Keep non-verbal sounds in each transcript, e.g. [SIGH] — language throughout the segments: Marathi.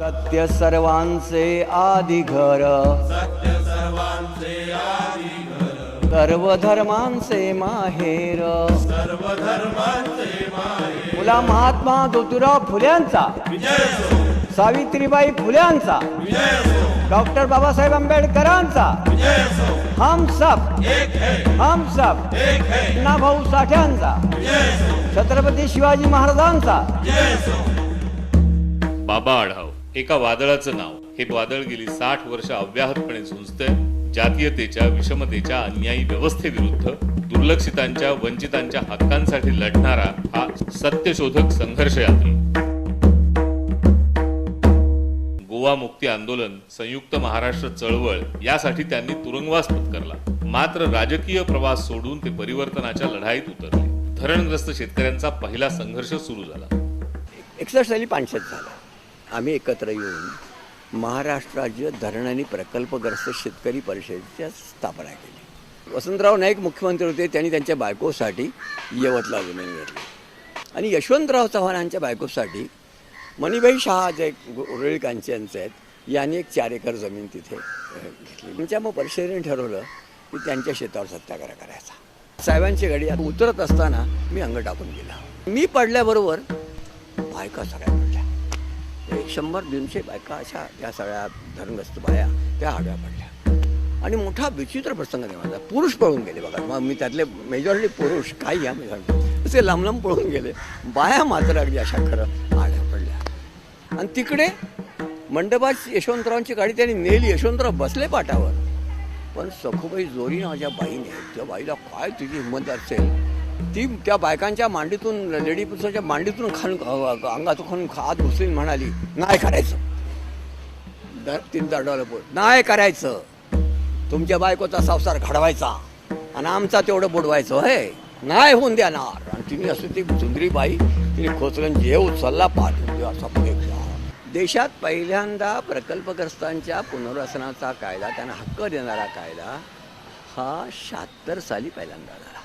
सत्य सर्वांचे आधी घर. सर्व धर्मांचे माहेर. मुला महात्मा ज्योतिराव फुल्यांचा. सावित्रीबाई फुल्यांचा. डॉक्टर बाबासाहेब आंबेडकरांचा. हम सब हम सब ना भाऊ साठ्यांचा. छत्रपती शिवाजी महाराजांचा. बाबा आढाव. एका वादळाचं नाव. हे वादळ गेली साठ वर्ष अव्याहतपणे झुंजतंय. जातीयतेच्या विषमतेच्या अन्यायी व्यवस्थेविरुद्ध दुर्लक्षितांच्या वंचितांच्या हक्कांसाठी लढणारा हा सत्यशोधक संघर्ष यात्री. गोवा मुक्ती आंदोलन संयुक्त महाराष्ट्र चळवळ यासाठी त्यांनी तुरुंगवास पत्करला. मात्र राजकीय प्रवास सोडून ते परिवर्तनाच्या लढाईत उतरले. धरणग्रस्त शेतकऱ्यांचा पहिला संघर्ष सुरू झाला. एकसष्ट साली पानशेत झाला. आम्ही एकत्र येऊन महाराष्ट्र राज्य धरण आणि प्रकल्पग्रस्त शेतकरी परिषदेच्या स्थापना केली. वसंतराव नाईक मुख्यमंत्री होते त्यांनी त्यांच्या बायकोसाठी यवतला जमीन घेतली. आणि यशवंतराव चव्हाणांच्या बायकोसाठी मणिबाई शहा जे उरळी कांचे आहेत यांनी एक चार एकर जमीन तिथे घेतली. त्यांच्या मग परिषदेने ठरवलं की त्यांच्या शेतावर सत्याग्रह करायचा. साहेबांची गाडी उतरत असताना मी अंग टाकून गेला. मी पडल्याबरोबर बायका सगळ्या एक शंभर दोनशे बायका अशा या सगळ्या धरणग्रस्त बाया त्या आडव्या पडल्या. आणि मोठा विचित्र प्रसंग नाही माझा. पुरुष पळून गेले बघा. मग मी त्यातले मेजॉरिटी पुरुष काही या मी सांगतो असे लांब लांब पळून गेले. बाया मात्र अगदी अशा खरं आड्या पडल्या. आणि तिकडे मंडपात यशवंतरावांची गाडी त्यांनी नेली. यशवंतराव बसले पाटावर. पण सखूबाई जोरी नावाच्या बाईने त्या बाईला काय तुझी हिंमत असेल? ती त्या बायकांच्या मांडीतून लेडी पुरुषाच्या मांडीतून खालून अंगातून खाऊन आत घुसलीन म्हणाली नाही करायचं. दर तीन दरडावलं पोट नाही करायचं. तुमच्या बायकोचा संसार घडवायचा आणि आमचा तेवढं बुडवायचं हे. नाही होऊन देणार. आणि तिने असं ती सुंदरी बाई तिने खोचलं जे उचलला पाठ असा देशात पहिल्यांदा प्रकल्पग्रस्तांच्या पुनर्वसनाचा कायदा त्यांना हक्क देणारा कायदा हा शहात्तर साली पहिल्यांदा झाला.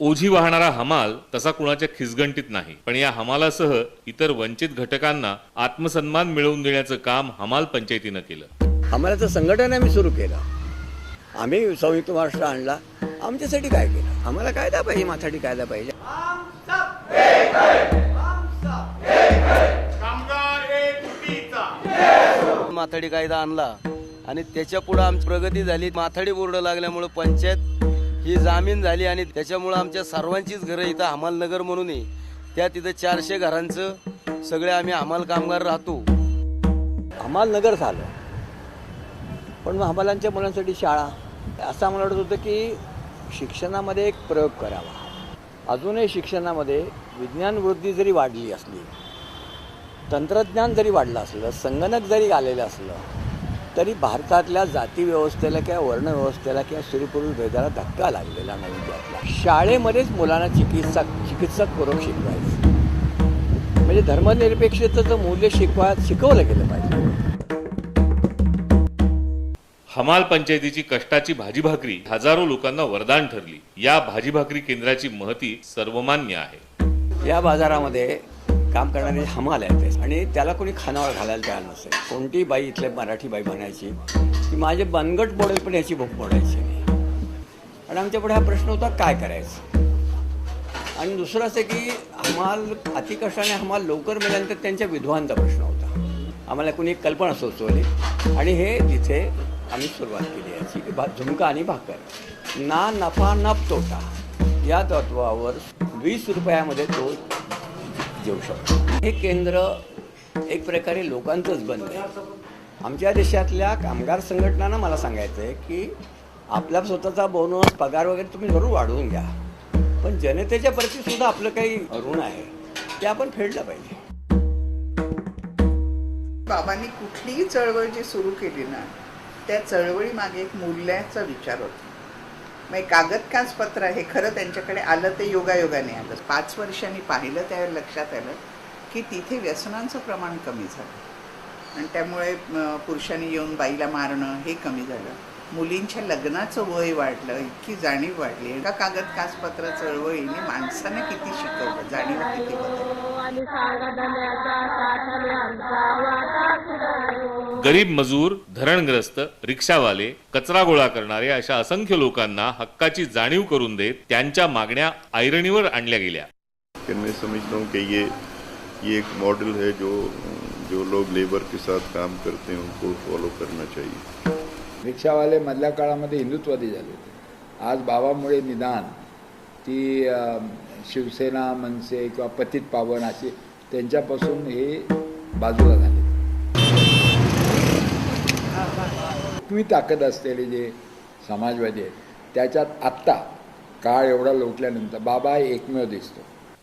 ओझी वाहणारा हमाल तसा कुणाच्या खिसगंटीत नाही. पण या हमालासह इतर वंचित घटकांना आत्मसन्मान मिळवून देण्याचं काम हमाल पंचायतीनं केलं. तर संघटन आम्ही सुरू केलं. आम्ही संयुक्त महाराष्ट्र आणला. आमच्यासाठी काय केलं? आम्हाला कायदा पाहिजे माझ्यासाठी कायदा पाहिजे. माथाडी कायदा आणला आणि त्याच्या पुढं आमची प्रगती झाली. माथाडी बोर्ड लागल्यामुळं पंचायत ही जामीन झाली आणि त्याच्यामुळं आमच्या सर्वांचीच घरं इथं हमालनगर म्हणून आहे. त्या तिथं चारशे घरांचं सगळे आम्ही हमाल कामगार राहतो. हमाल नगर झालं. पण मग हमालांच्या मुलांसाठी शाळा. असं आम्हाला वाटत होतं की शिक्षणामध्ये एक प्रयोग करावा. अजूनही शिक्षणामध्ये विज्ञान वृद्धी जरी वाढली असली तंत्रज्ञान जरी वाढलं असलं संगणक जरी आलेलं असलं तरी भारतातल्या जाती व्यवस्थेला किंवा वर्ण व्यवस्थेला किंवा स्त्री पुरुष भेदाला धक्का लागलेला नाही त्यातला. शाळेमध्येच मुलांना चिकित्सक चिकित्सक करून शिकवायचं. म्हणजे धर्मनिरपेक्षतेचं मूल्य शिकवा शिकवलं गेलं पाहिजे. हमाल पंचायतीची कष्टाची भाजी भाकरी हजारो लोकांना वरदान ठरली. या भाजी भाकरी केंद्राची महती सर्वमान्य आहे. या बाजारामध्ये काम करणारे हमाल आहेत आणि त्याला कोणी खानावर घालायला तयार नसेल. कोणती बाई इथले मराठी बाई म्हणायची की माझे बनगट बोडेल पण याची भूक मोडायची. नाही आणि आमच्यापुढे हा प्रश्न होता काय करायचं? आणि दुसरं असं की हमाल अतिकष्टाने हमाल लवकर मिळाल्यानंतर त्यांच्या विधवांचा प्रश्न होता. आम्हाला कोणी एक कल्पना सुचवली आणि हे तिथे आम्ही सुरुवात केली याची की भा झुमका आणि भाकर. ना नफा नफ तोटा. या तत्वावर वीस रुपयामध्ये तो देऊ शकतो. हे केंद्र एक प्रकारे लोकांचंच बनलं आमच्या देशातल्या कामगार संघटनांना मला सांगायचं आहे की आपला स्वतःचा बोनस पगार वगैरे तुम्ही जरूर वाढवून घ्या. पण जनतेच्या प्रती सुद्धा आपलं काही ऋण आहे ते आपण फेडलं पाहिजे. बाबांनी कुठलीही चळवळ जी सुरू केली ना त्या चळवळीमागे एक मूल्याचा विचार होता. मग कागद काच पत्र हे खरं त्यांच्याकडे आलं ते योगायोगाने आलं. पाच वर्षांनी पाहिलं त्यावेळेला लक्षात आलं की तिथे व्यसनांचं प्रमाण कमी झालं. आणि त्यामुळे पुरुषांनी येऊन बाईला मारणं हे कमी झालं. मुलींच्या लग्नाचं वय वाढलं इतकी जाणीव वाढली. एका कागद काचपत्र चळवळीने माणसाने किती शिकवलं जाणीव किती गरीब मजूर धरणग्रस्त रिक्षावाले कचरा गोळा करणारे अशा असंख्य लोकांना हक्काची जाणीव करून देत त्यांच्या मागण्या ऐरणीवर आणल्या गेल्या. मैं समझता हूँ कि ये ये एक मॉडल है जो जो लोग लेबर के साथ काम करते हैं उनको फॉलो करना चाहिए। रिक्षावाले मधल्या काळामध्ये हिंदुत्वादी झाले होते. आज बाबामुळे निदान ती शिवसेना मनसे किंवा पतित पावन अशी त्यांच्यापासून हे बाजूला झाले. तुम्ही ताकद असलेले जे समाजवादी आहेत त्याच्यात आत्ता काळ एवढा लोटल्यानंतर बाबा एकमेव दिसतो.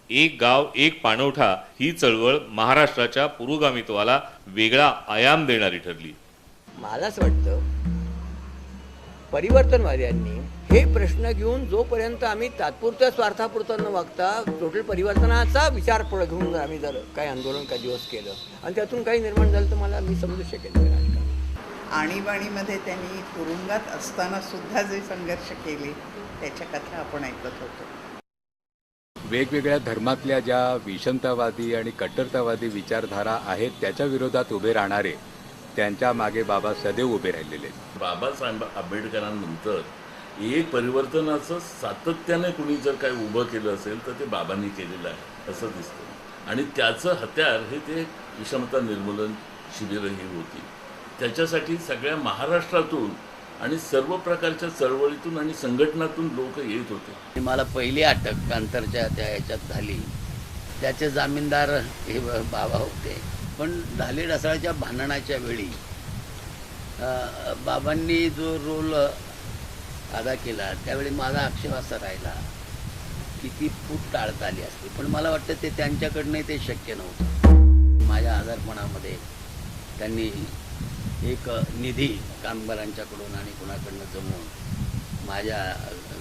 एक गाव एक पाणवठा ही चळवळ महाराष्ट्राच्या पुरोगामित्वाला वेगळा आयाम देणारी ठरली. मला असं वाटतं परिवर्तनवाद्यांनी हे प्रश्न घेऊन जोपर्यंत आम्ही तात्पुरत्या स्वार्थापुरतं न वागता टोटल परिवर्तनाचा विचार पुढे घेऊन जर आम्ही जर काही आंदोलन काही दिवस केलं आणि त्यातून काही निर्माण झालं तर मला मी समजू शकेल आणीबाणीमध्ये त्यांनी तुरुंगात असताना सुद्धा जे संघर्ष केले त्याच्या कथा आपण ऐकत होतो. वेगवेगळ्या धर्मातल्या ज्या विषमतावादी आणि कट्टरतावादी विचारधारा आहेत त्याच्या विरोधात उभे राहणारे त्यांच्या मागे बाबा सदैव उभे राहिलेले आहेत. बाबासाहेब आंबेडकरांनंतर एक परिवर्तनाचं सातत्याने कुणी जर काही उभं केलं असेल तर ते बाबांनी केलेलं आहे असं दिसतं. आणि त्याचं हत्यार हे ते विषमता निर्मूलन शिबिरही होती. त्याच्यासाठी सगळ्या महाराष्ट्रातून आणि सर्व प्रकारच्या चळवळीतून आणि संघटनातून लोक येत होते. मला पहिली अटक कांतरच्या त्या ह्याच्यात झाली. त्याचे जामीनदार हे बाबा होते. पण ढाले ढसाळच्या भांडणाच्या वेळी बाबांनी जो रोल अदा केला त्यावेळी माझा आक्षेप असा राहिला की ती फूट टाळता आली असती. पण मला वाटतं ते त्यांच्याकडनं ते शक्य नव्हतं. माझ्या आजारपणामध्ये त्यांनी एक निधी कामगारांच्याकडून आणि कुणाकडनं जमवून माझ्या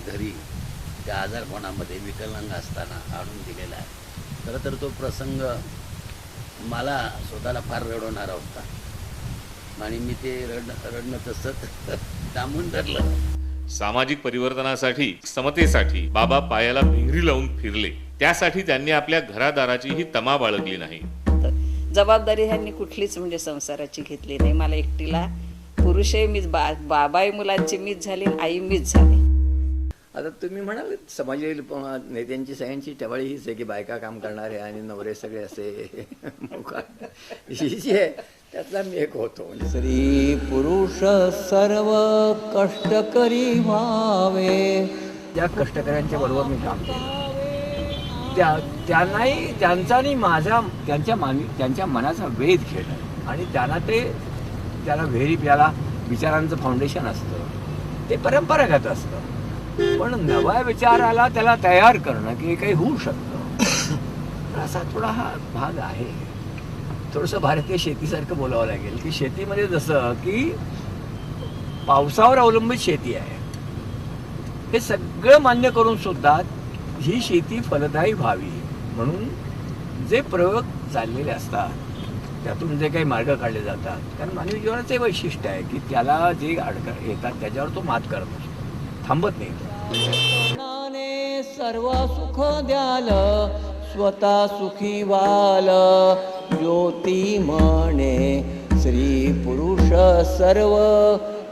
घरी त्या आजारपणामध्ये विकलांग असताना आणून दिलेला आहे. खरं तर तो प्रसंग मला स्वतःला फार रडवणारा होता. आणि मी ते रड रडणं तसंच [LAUGHS] थांबून धरलं. सामाजिक परिवर्तनासाठी समतेसाठी बाबा पायाला भिंगरी लावून फिरले. त्यासाठी त्यांनी आपल्या घरादाराचीही तमा बाळगली नाही. जबाबदारी ह्यांनी कुठलीच म्हणजे संसाराची घेतली नाही. मला एकटीला पुरुषही मीच बा बाबाही मुलांची मीच झाली आई मीच झाली. आता तुम्ही म्हणाल समाजवादी प- नेत्यांची सगळ्यांची टवाळी हीच आहे की बायका काम करणारे आणि नवरे सगळे असे. [LAUGHS] ही जी आहे त्यातला मी एक होतो. म्हणजे स्त्री पुरुष सर्व कष्टकरी व्हावे. ज्या कष्टकऱ्यांच्या बरोबर मी काम केलं त्या त्यांनाही त्यांचा आणि माझा त्यांच्या मान त्यांच्या मनाचा वेध घेणं. आणि त्यांना ते त्याला व्हेरी त्याला विचारांचं फाउंडेशन असतं. ते परंपरागत असतं. पण नव्या विचाराला त्याला तयार करणं की हे काही होऊ शकतं. [LAUGHS] असा थोडा हा भाग आहे. थोडंसं भारतीय शेतीसारखं बोलावं लागेल की शेतीमध्ये जसं की पावसावर अवलंबित शेती आहे. हे सगळं मान्य करून सुद्धा ही शेती फलदायी व्हावी. म्हणून जे प्रयोग चाललेले असतात त्यातून जे काही मार्ग काढले जातात कारण मानवी जीवनाचे वैशिष्ट्य आहे की त्याला जे अडक येतात त्याच्यावर तो मात करत असतो. थांबत नाही. सर्व सुख द्याल स्वतः सुखी वाल ज्योती म्हणे स्त्री पुरुष सर्व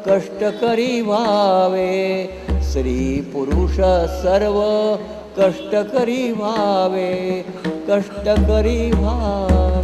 कष्टकरी व्हावे. स्त्री पुरुष सर्व कष्टकरी व्हावे. कष्टकरी व्हावे